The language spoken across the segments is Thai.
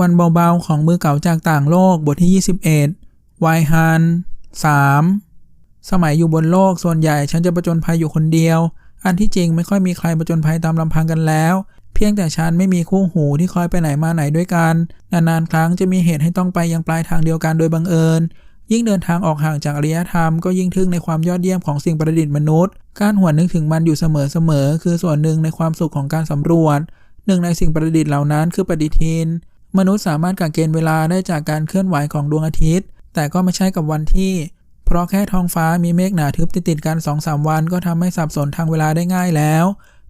วันเบาๆของมือเก่าจากต่างโลกบทที่ 21วายฮัน 3 สมัยอยู่บนโลกส่วนใหญ่ฉันจะประจนภัยอยู่คนเดียว อันที่จริงไม่ค่อยมีใครประจนภัยตามลำพังกันแล้ว เพียงแต่ฉันไม่มีคู่หูที่คอยไปไหนมาไหนด้วยกัน นานๆ ครั้งจะมีเหตุให้ต้องไปยังปลายทางเดียวกันโดยบังเอิญ ยิ่งเดินทางออกห่างจากอารยธรรมก็ยิ่งทึ่งในความยอดเยี่ยมของสิ่งประดิษฐ์มนุษย์ การหวนนึกถึงมันอยู่เสมอๆคือส่วนหนึ่งในความสุขของการสำรวจ หนึ่งในสิ่งประดิษฐ์เหล่านั้นคือปฏิทิน มนุษย์สามารถกะเกณฑ์เวลาได้จากการเคลื่อนไหวของดวงอาทิตย์ แต่ก็ไม่ใช่กับวันที่ เพราะแค่ท้องฟ้ามีเมฆหนาทึบติดๆกัน2อสวัน ก็ทำให้สับสนทางเวลาได้ง่ายแล้ว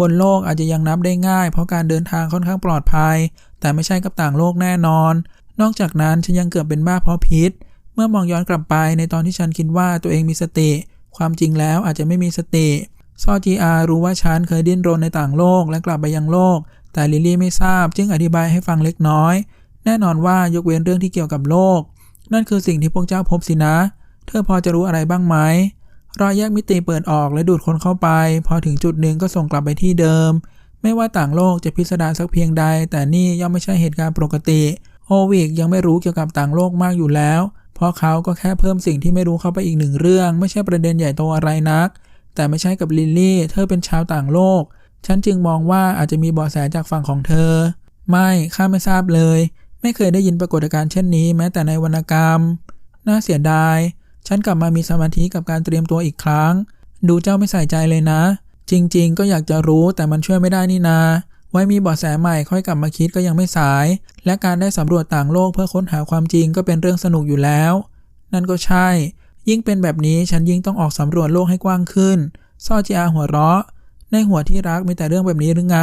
บนโลกอาจจะยังนับได้ง่าย เพราะการเดินทางค่อนข้างปลอดภัย แต่ไม่ใช่กับต่างโลกแน่นอน นอกจากนั้นฉันยังเกือบเป็นบ้าเพราะพิษ เมื่อมองย้อนกลับไปในตอนที่ฉันคิดว่าตัวเองมีสติ ความจริงแล้วอาจจะไม่มีสติซอจีอารู้ว่าฉันเคยดิ้นรนในต่างโลกและกลับไปยังโลก แต่ลิลลี่ไม่ทราบจึงอธิบายให้ฟังเล็กน้อย แน่นอนว่ายกเว้นเรื่องที่เกี่ยวกับโลก นั่นคือสิ่งที่พวกเจ้าพบสินะ เธอพอจะรู้อะไรบ้างไหมรอยแยกมิติเปิดออกและดูดคนเข้าไป พอถึงจุดหนึ่งก็ส่งกลับไปที่เดิม ไม่ว่าต่างโลกจะพิสดารสักเพียงใด แต่นี่ย่อมไม่ใช่เหตุการณ์ปกติโอวิกยังไม่รู้เกี่ยวกับต่างโลกมากอยู่แล้ว เพราะเขาก็แค่เพิ่มสิ่งที่ไม่รู้เข้าไปอีกหนึ่งเรื่อง ไม่ใช่ประเด็นใหญ่โตอะไรนัก แต่ไม่ใช่กับลิลลี่ เธอเป็นชาวต่างโลก ฉันจึงมองว่าอาจจะมีเบาะแสจากฝั่งของเธอ ไม่ข้าไม่ทราบเลย ไม่เคยได้ยินปรากฏการณ์เช่นนี้แม้แต่ในวรรณกรรม น่าเสียดาย ฉันกลับมามีสมาธิกับการเตรียมตัวอีกครั้ง ดูเจ้าไม่ใส่ใจเลยนะ จริง ๆ ก็อยากจะรู้แต่มันช่วยไม่ได้นี่นา ไว้มีเบาะแสใหม่ค่อยกลับมาคิดก็ยังไม่สาย และการได้สำรวจต่างโลกเพื่อค้นหาความจริงก็เป็นเรื่องสนุกอยู่แล้ว นั่นก็ใช่ ยิ่งเป็นแบบนี้ฉันยิ่งต้องออกสำรวจโลกให้กว้างขึ้นซอจีอาหัวเราะ ในหัวที่รักมีแต่เรื่องแบบนี้หรือไง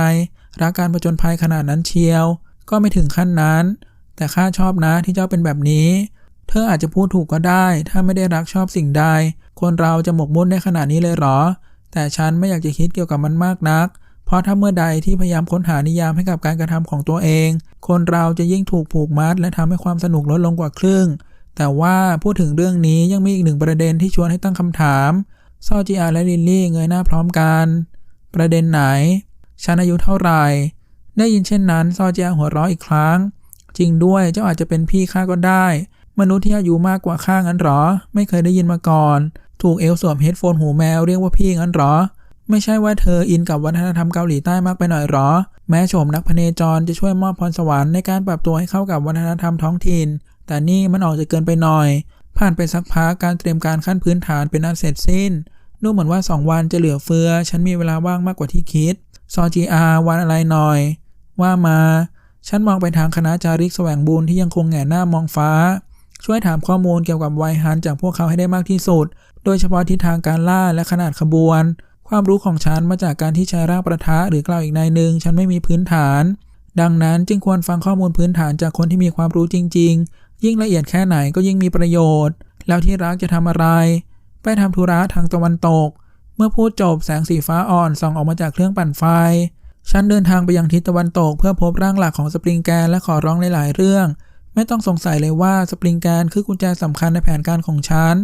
รักการผจญภัยขนาดนั้นเชียว ก็ไม่ถึงขั้นนั้น แต่ข้าชอบนะที่เจ้าเป็นแบบนี้ เธออาจจะพูดถูกก็ได้ ถ้าไม่ได้รักชอบสิ่งใด คนเราจะหมกมุ่นได้ขนาดนี้เลยหรอ แต่ฉันไม่อยากจะคิดเกี่ยวกับมันมากนัก เพราะถ้าเมื่อใดที่พยายามค้นหานิยามให้กับการกระทำของตัวเอง คนเราจะยิ่งถูกผูกมัด และทำให้ความสนุกลดลงกว่าครึ่ง แต่ว่าพูดถึงเรื่องนี้ยังมีอีกหนึ่งประเด็นที่ชวนให้ตั้งคำถามซอจีอาและลิลลี่เงยหน้าพร้อมกัน ประเด็นไหน ฉันอายุเท่าไหร่ ได้ยินเช่นนั้นซอจีอาหัวเราะอีกครั้ง จริงด้วยเจ้าอาจจะเป็นพี่ข้าก็ได้ มนุษย์ที่อายุมากกว่าข้างั้นหรอ ไม่เคยได้ยินมาก่อน ถูกเอลสวมเฮดโฟนหูแมวเรียกว่าพี่งั้นหรอ ไม่ใช่ว่าเธออินกับวัฒนธรรมเกาหลีใต้มากไปหน่อยหรอ แม้โฉมนักพเนจรจะช่วยมอบพรสวรรค์ในการปรับตัวให้เข้ากับวัฒนธรรมท้องถิ่น แต่นี่มันออกจะเกินไปหน่อย ผ่านไปสักพักการเตรียมการขั้นพื้นฐานเป็นอันเสร็จสิ้น ดูเหมือนว่า 2 วันจะเหลือเฟือ ฉันมีเวลาว่างมากกว่าที่คิดซอจีอาวันอะไรหน่อย ว่ามา ฉันมองไปทางคณะจาริกแสวงบุญที่ยังคงแหงหน้ามองฟ้า ช่วยถามข้อมูลเกี่ยวกับไวฮันจากพวกเขาให้ได้มากที่สุด โดยเฉพาะทิศทางการล่าและขนาดขบวน ความรู้ของฉันมาจากการที่ใช้ร่างประทะหรือกล่าวอีกนายหนึ่ง ฉันไม่มีพื้นฐาน ดังนั้นจึงควรฟังข้อมูลพื้นฐานจากคนที่มีความรู้จริง ๆ ยิ่งละเอียดแค่ไหนก็ยิ่งมีประโยชน์ แล้วที่รักจะทำอะไร ไปทำธุระทางตะวันตก เมื่อพูดจบแสงสีฟ้าอ่อนส่องออกมาจากเครื่องปั่นไฟ ฉันเดินทางไปยังทิศตะวันตก เพื่อพบร่างหลักของสปริงแกนและขอร้องหลายๆเรื่อง ไม่ต้องสงสัยเลยว่าสปริงแกนคือกุญแจสำคัญในแผนการของฉัน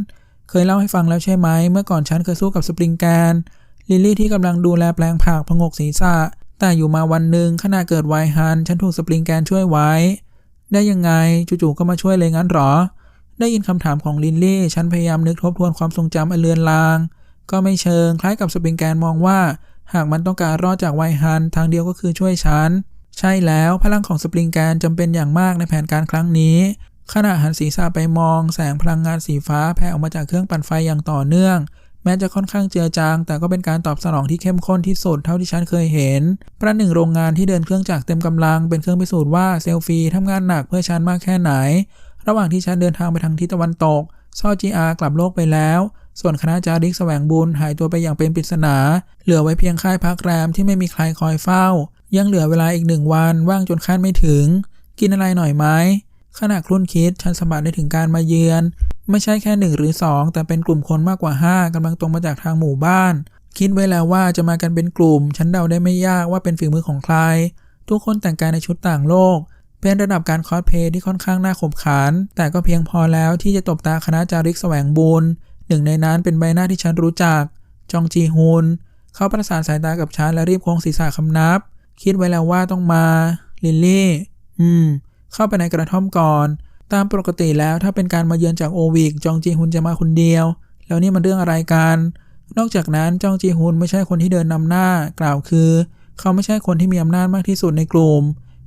เคยเล่าให้ฟังแล้วใช่ไหม เมื่อก่อนฉันเคยสู้กับสปริงแกน ลิลลี่ที่กำลังดูแลแปลงผักพงกศีรษะ แต่อยู่มาวันหนึ่งขณะเกิดไวฮันฉันถูกสปริงแกนช่วยไว้ ได้ยังไงจู่ๆก็มาช่วยเลยงั้นหรอ ได้ยินคำถามของลินลี่ ฉันพยายามนึกทบทวนความทรงจำอันเลือนลาง ก็ไม่เชิง คล้ายกับสปริงแกนมองว่า หากมันต้องการรอดจากไวฮัน ทางเดียวก็คือช่วยฉัน ใช่แล้วพลังของสปริงแกนจำเป็นอย่างมากในแผนการครั้งนี้ ขณะหันศีรษะไปมอง แสงพลังงานสีฟ้าแผ่ออกมาจากเครื่องปั่นไฟอย่างต่อเนื่อง แม้จะค่อนข้างเจือจาง แต่ก็เป็นการตอบสนองที่เข้มข้นที่สุดเท่าที่ฉันเคยเห็น ประหนึ่งโรงงานที่เดินเครื่องจักรเต็มกำลัง เป็นเครื่องพิสูจน์ว่าเซลฟีทำงานหนักเพื่อฉันมากแค่ไหน ระหว่างที่ฉันเดินทางไปทางทิศตะวันตกซอจีอากลับโลกไปแล้ว ส่วนคณะจาริกแสวงบุญหายตัวไปอย่างเป็นปริศนา เหลือไว้เพียงค่ายพักแรมที่ไม่มีใครคอยเฝ้า ยังเหลือเวลาอีกหนึ่งวันว่างจนคาดไม่ถึง กินอะไรหน่อยไหมขณะครุ่นคิดฉันสมผัสได้ถึงการมาเยือน ไม่ใช่แค่หนึ่งหรือสองแต่เป็นกลุ่มคนมากกว่าห้ากำลังตรงมาจากทางหมู่บ้าน คิดไว้แล้วว่าจะมากันเป็นกลุ่ม ฉันเดาได้ไม่ยากว่าเป็นฝีมือของใคร ทุกคนแต่งกายในชุดต่างโลก เป็นระดับการคอสเพย์ที่ค่อนข้างน่าขบขัน แต่ก็เพียงพอแล้วที่จะตบตาคณะจาริกแสวงบุญ หนึ่งในนั้นเป็นใบหน้าที่ฉันรู้จัก จองจีฮุน เขาประสานสายตากับฉันและรีบโค้งศีรษะคำนับ คิดไว้แล้วว่าต้องมา ลิลลี่ อืม เข้าไปในกระท่อมก่อน ตามปกติแล้วถ้าเป็นการมาเยือนจากโอวิก จองจีฮุนจะมาคนเดียว แล้วนี่มันเรื่องอะไรกัน นอกจากนั้นจองจีฮุนไม่ใช่คนที่เดินนำหน้า กล่าวคือ เขาไม่ใช่คนที่มีอำนาจมากที่สุดในกลุ่ม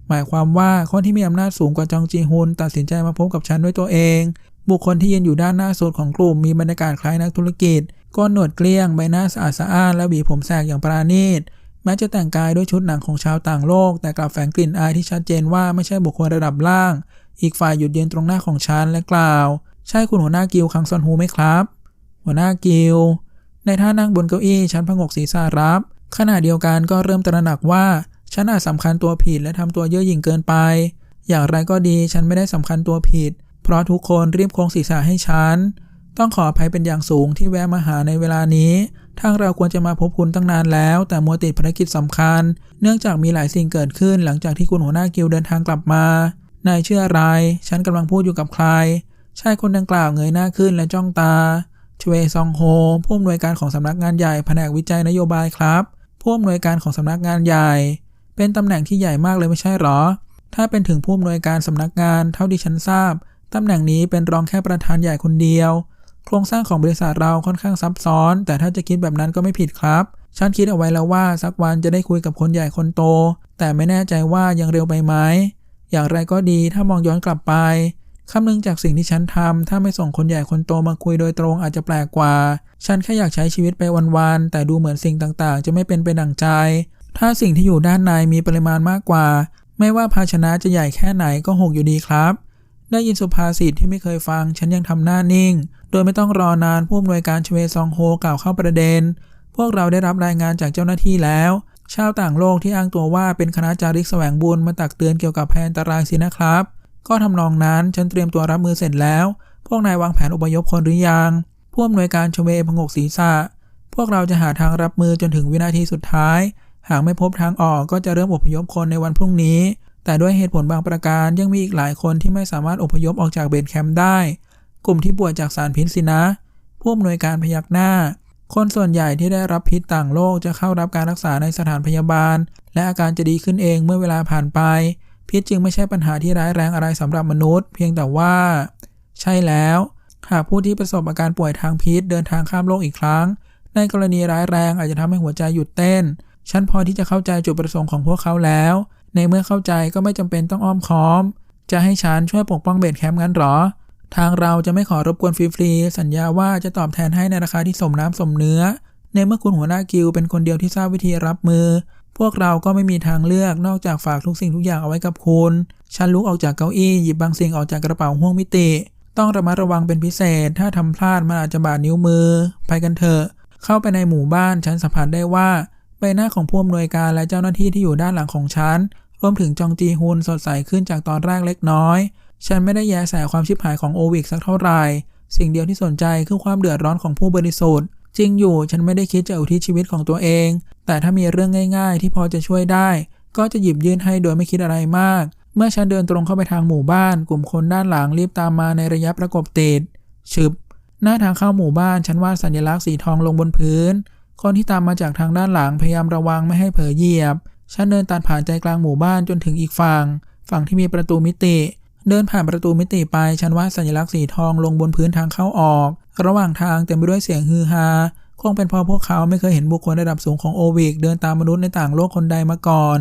หมายความว่าคนที่มีอำนาจสูงกว่าจองจีฮุนตัดสินใจมาพบกับฉันด้วยตัวเอง บุคคลที่ยืนอยู่ด้านหน้าสุดของกลุ่มมีบรรยากาศคล้ายนักธุรกิจก้นหนวดเกลี้ยงใบหน้าสะอาดสะอ้านและหวีผมแสกอย่างปราณีตแม้จะแต่งกายด้วยชุดหนังของชาวต่างโลก แต่กลับแฝงกลิ่นอายที่ชัดเจนว่าไม่ใช่บุคคลระดับล่าง อีกฝ่ายหยุดยืนตรงหน้าของฉันและกล่าว ใช่คุณหัวหน้ากิลคังซอนฮูไหมครับ หัวหน้ากิลในท่านั่งบนเก้าอี้ฉันพงกศีรษะรับ ขณะเดียวกันก็เริ่มตระหนักว่า ฉันอาจสำคัญตัวผิดและทำตัวเย่อหยิ่งเกินไป อย่างไรก็ดีฉันไม่ได้สำคัญตัวผิด เพราะทุกคนรีบโค้งศีรษะให้ฉัน ต้องขออภัยเป็นอย่างสูงที่แวะมาหาในเวลานี้ทางเราควรจะมาพบคุณตั้งนานแล้ว แต่มัวติดภารกิจสำคัญ เนื่องจากมีหลายสิ่งเกิดขึ้น หลังจากที่คุณหัวหน้ากิลเดินทางกลับมา นายเชื่ออะไร ฉันกำลังพูดอยู่กับใคร ชายคนดังกล่าวเงยหน้าขึ้นและจ้องตาชเวซองโฮผู้อำนวยการของสำนักงานใหญ่แผนกวิจัยนโยบายครับ ผู้อำนวยการของสำนักงานใหญ่ เป็นตำแหน่งที่ใหญ่มากเลยไม่ใช่หรอ ถ้าเป็นถึงผู้อำนวยการสำนักงานเท่าที่ฉันทราบ ตำแหน่งนี้เป็นรองแค่ประธานใหญ่คนเดียว โครงสร้างของบริษัทเราค่อนข้างซับซ้อน แต่ถ้าจะคิดแบบนั้นก็ไม่ผิดครับ ฉันคิดเอาไว้แล้วว่าสักวันจะได้คุยกับคนใหญ่คนโต แต่ไม่แน่ใจว่ายังเร็วไปไหม อย่างไรก็ดีถ้ามองย้อนกลับไปคำนึงจากสิ่งที่ฉันทำ ถ้าไม่ส่งคนใหญ่คนโตมาคุยโดยตรงอาจจะแปลกกว่า ฉันแค่อยากใช้ชีวิตไปวันๆ แต่ดูเหมือนสิ่งต่างๆ จะไม่เป็นไปดั่งใจ ถ้าสิ่งที่อยู่ด้านในมีปริมาณมากกว่า ไม่ว่าภาชนะจะใหญ่แค่ไหนก็หกอยู่ดีครับ ได้ยินสุภาษิตที่ไม่เคยฟัง ฉันยังทำหน้านิ่ง โดยไม่ต้องรอนานผู้อำนวยการชเวซองโฮกล่าวเข้าประเด็น พวกเราได้รับรายงานจากเจ้าหน้าที่แล้ว ชาวต่างโลกที่อ้างตัวว่าเป็นคณะจาริกแสวงบุญมาตักเตือนเกี่ยวกับภัยอันตรายสินะครับ ก็ทำนองนั้นฉันเตรียมตัวรับมือเสร็จแล้ว พวกนายวางแผนอพยพคนหรือยังผู้อำนวยการชเวพงกศีรษะ พวกเราจะหาทางรับมือจนถึงวินาทีสุดท้าย หากไม่พบทางออกก็จะเริ่มอพยพคนในวันพรุ่งนี้ แต่ด้วยเหตุผลบางประการยังมีอีกหลายคนที่ไม่สามารถอพยพออกจากเบสแคมป์ได้ กลุ่มที่ป่วยจากสารพิษสินะ ผู้อำนวยการพยักหน้า คนส่วนใหญ่ที่ได้รับพิษต่างโลกจะเข้ารับการรักษาในสถานพยาบาล และอาการจะดีขึ้นเองเมื่อเวลาผ่านไป พิษจึงไม่ใช่ปัญหาที่ร้ายแรงอะไรสำหรับมนุษย์ เพียงแต่ว่า ใช่แล้ว หากผู้ที่ประสบอาการป่วยทางพิษเดินทางข้ามโลกอีกครั้ง ในกรณีร้ายแรงอาจจะทำให้หัวใจหยุดเต้น ฉันพอที่จะเข้าใจจุดประสงค์ของพวกเขาแล้ว ในเมื่อเข้าใจก็ไม่จำเป็นต้องอ้อมค้อม จะให้ฉันช่วยปกป้องเบสแคมป์งั้นหรอ ทางเราจะไม่ขอรบกวนฟรีๆ สัญญาว่าจะตอบแทนให้ในราคาที่สมน้ำสมเนื้อ ในเมื่อคุณหัวหน้ากิลเป็นคนเดียวที่ทราบวิธีรับมือ พวกเราก็ไม่มีทางเลือกนอกจากฝากทุกสิ่งทุกอย่างเอาไว้กับคุณ ฉันลุกออกจากเก้าอี้หยิบบางสิ่งออกจากกระเป๋าห่วงมิติ ต้องระมัดระวังเป็นพิเศษ ถ้าทำพลาดมันอาจจะบาดนิ้วมือ ไปกันเถอะ เข้าไปในหมู่บ้านฉันสัมผัสได้ว่า ใบหน้าของผู้อำนวยการและเจ้าหน้าที่ที่อยู่ด้านหลังของฉัน รวมถึงจองจีฮุนสดใสขึ้นจากตอนแรกเล็กน้อย ฉันไม่ได้แยแสความชิบหายของโอวิกสักเท่าไหร่ สิ่งเดียวที่สนใจคือความเดือดร้อนของผู้บริสุทธิ์ จริงอยู่ฉันไม่ได้คิดจะอุทิศชีวิตของตัวเอง แต่ถ้ามีเรื่องง่ายๆ ที่พอจะช่วยได้ ก็จะหยิบยื่นให้โดยไม่คิดอะไรมาก เมื่อฉันเดินตรงเข้าไปทางหมู่บ้าน กลุ่มคนด้านหลังรีบตามมาในระยะประกบติดฉึบหน้าทางเข้าหมู่บ้านฉันวาดสัญลักษณ์สีทองลงบนพื้น คนที่ตามมาจากทางด้านหลังพยายามระวังไม่ให้เผลอเหยียบ ฉันเดินตัดผ่านใจกลางหมู่บ้านจนถึงอีกฝั่ง ฝั่งที่มีประตูมิติ เดินผ่านประตูมิติไป ฉันวาดสัญลักษณ์สีทองลงบนพื้นทางเข้าออก ระหว่างทางเต็มไปด้วยเสียงฮือฮา คงเป็นเพราะพวกเขาไม่เคยเห็นบุคคลระดับสูงของโอวิกเดินตามมนุษย์ในต่างโลกคนใดมาก่อน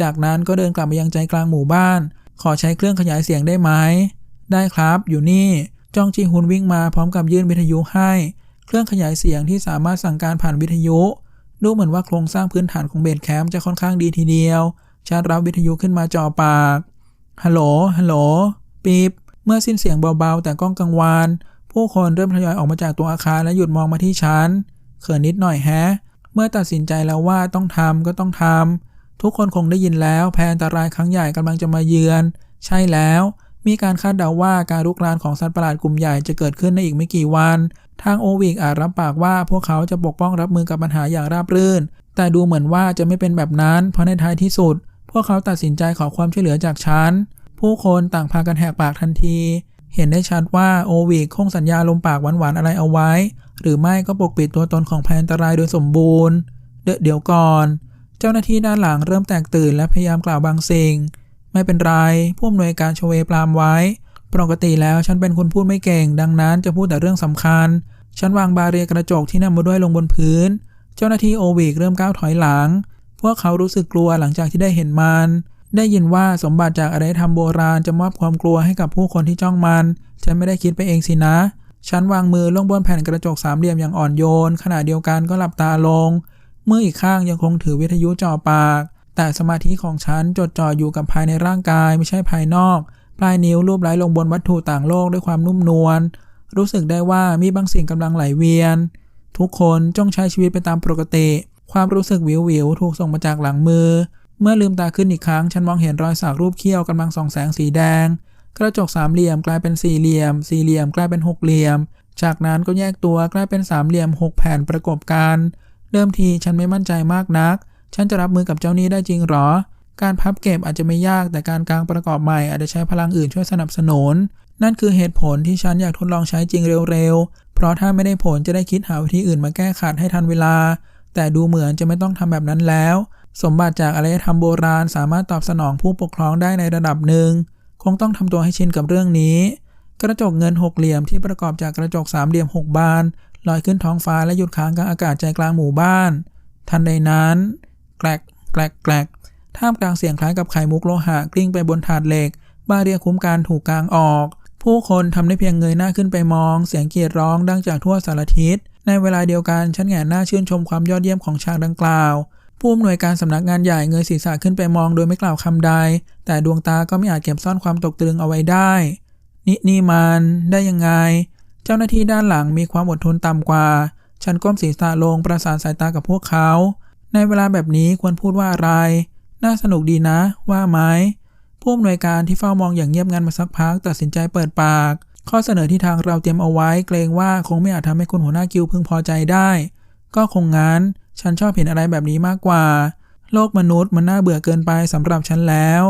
จากนั้นก็เดินกลับมายังใจกลางหมู่บ้าน ขอใช้เครื่องขยายเสียงได้ไหม ได้ครับ อยู่นี่ จ้องจีฮุนวิ่งมาพร้อมกับยื่นวิทยุให้ เครื่องขยายเสียงที่สามารถสั่งการผ่านวิทยุ ดูเหมือนว่าโครงสร้างพื้นฐานของเบสแคมจะค่อนข้างดีทีเดียวชาร์จรับวิทยุขึ้นมาจ่อปาก ฮัลโหล ฮัลโหล ปีบ เมื่อสิ้นเสียงเบาๆ แต่ก้องกังวาน ผู้คนเริ่มทยอยออกมาจากตัวอาคารและหยุดมองมาที่ฉัน เขินนิดหน่อยแฮะ เมื่อตัดสินใจแล้วว่าต้องทำก็ต้องทำ ทุกคนคงได้ยินแล้วแพนอันตรายครั้งใหญ่กำลังจะมาเยือน ใช่แล้ว มีการคาดเดาว่าการลุกรานของสัตว์ประหลาดกลุ่มใหญ่จะเกิดขึ้นในอีกไม่กี่วัน ทางโอวิกอาจรับปากว่าพวกเขาจะปกป้องรับมือกับปัญหาอย่างราบรื่น แต่ดูเหมือนว่าจะไม่เป็นแบบนั้น เพราะในท้ายที่สุด พวกเขาตัดสินใจขอความช่วยเหลือจากฉัน ผู้คนต่างพากันแหกปากทันที เห็นได้ชัดว่าโอวิกคงสัญญาลมปากหวานๆอะไรเอาไว้ หรือไม่ก็ปกปิดตัวตนของภัยอันตรายโดยสมบูรณ์ เดี๋ยวก่อน เจ้าหน้าที่ด้านหลังเริ่มแตกตื่นและพยายามกล่าวบางสิ่ง ไม่เป็นไร ผู้อำนวยการชเวปรามไว้ ปกติแล้วฉันเป็นคนพูดไม่เก่ง ดังนั้นจะพูดแต่เรื่องสำคัญ ฉันวางบาเรียกระจกที่นำมาด้วยลงบนพื้น เจ้าหน้าที่โอวิกเริ่มก้าวถอยหลัง พวกเขารู้สึกกลัวหลังจากที่ได้เห็นมัน ได้ยินว่าสมบัติจากอารยธรรมโบราณจะมอบความกลัวให้กับผู้คนที่จ้องมัน ฉันไม่ได้คิดไปเองสินะ ฉันวางมือลงบนแผ่นกระจกสามเหลี่ยมอย่างอ่อนโยน ขณะเดียวกันก็หลับตาลงมืออีกข้างยังคงถือวิทยุจ่อปาก แต่สมาธิของฉันจดจ่ออยู่กับภายในร่างกายไม่ใช่ภายนอก ปลายนิ้วรูปไล้ลงบนวัตถุต่างโลกด้วยความนุ่มนวล รู้สึกได้ว่ามีบางสิ่งกำลังไหลเวียน ทุกคนจ้องใช้ชีวิตไปตามปกติ ความรู้สึกวิววิวถูกส่งมาจากหลังมือ เมื่อลืมตาขึ้นอีกครั้ง ฉันมองเห็นรอยสักรูปเขี้ยวกำลังส่องแสงสีแดง กระจกสามเหลี่ยมกลายเป็นสี่เหลี่ยม สี่เหลี่ยมกลายเป็นหกเหลี่ยม จากนั้นก็แยกตัวกลายเป็นสามเหลี่ยมหกแผ่นประกบกันเดิมทีฉันไม่มั่นใจมากนัก ฉันจะรับมือกับเจ้านี้ได้จริงหรอ การพับเก็บอาจจะไม่ยากแต่การกางประกอบใหม่อาจจะใช้พลังอื่นช่วยสนับสนุน นั่นคือเหตุผลที่ฉันอยากทดลองใช้จริงเร็วๆ เพราะถ้าไม่ได้ผลจะได้คิดหาวิธีอื่นมาแก้ขัดให้ทันเวลา แต่ดูเหมือนจะไม่ต้องทำแบบนั้นแล้ว สมบัติจากอารยธรรมโบราณสามารถตอบสนองผู้ปกครองได้ในระดับหนึ่ง คงต้องทำตัวให้ชินกับเรื่องนี้ กระจกเงินหกเหลี่ยมที่ประกอบจากกระจกสามเหลี่ยมหกบานลอยขึ้นท้องฟ้าและหยุดค้างกลางอากาศใจกลางหมู่บ้าน ทันใดนั้น แกลกแกลกแกลกท่ามกลางเสียงคล้ายกับไข่มุกโลหะกลิ้งไปบนถาดเหล็กบาเรียคุ้มการถูกกลางออก ผู้คนทำได้เพียงเงยหน้าขึ้นไปมอง เสียงกรีดร้องดังจากทั่วสารทิศ ในเวลาเดียวกันฉันแงนหน้าชื่นชมความยอดเยี่ยมของฉากดังกล่าว ผู้อำนวยการสำนักงานใหญ่เงยศีรษะขึ้นไปมองโดยไม่กล่าวคำใด แต่ดวงตาก็ไม่อาจเก็บซ่อนความตกตะลึงเอาไว้ได้ นี่นี่มันได้ยังไง เจ้าหน้าที่ด้านหลังมีความอดทนต่ำกว่า ฉันก้มศีรษะลงประสานสายตากับพวกเขา ในเวลาแบบนี้ควรพูดว่าอะไร น่าสนุกดีนะ ว่าไหม ผู้อำนวยการที่เฝ้ามองอย่างเงียบงันมาสักพักตัดสินใจเปิดปาก ข้อเสนอที่ทางเราเตรียมเอาไว้เกรงว่าคงไม่อาจทำให้คุณหัวหน้ากิลพึงพอใจได้ ก็คงงั้นฉันชอบเห็นอะไรแบบนี้มากกว่า โลกมนุษย์มันน่าเบื่อเกินไปสำหรับฉันแล้ว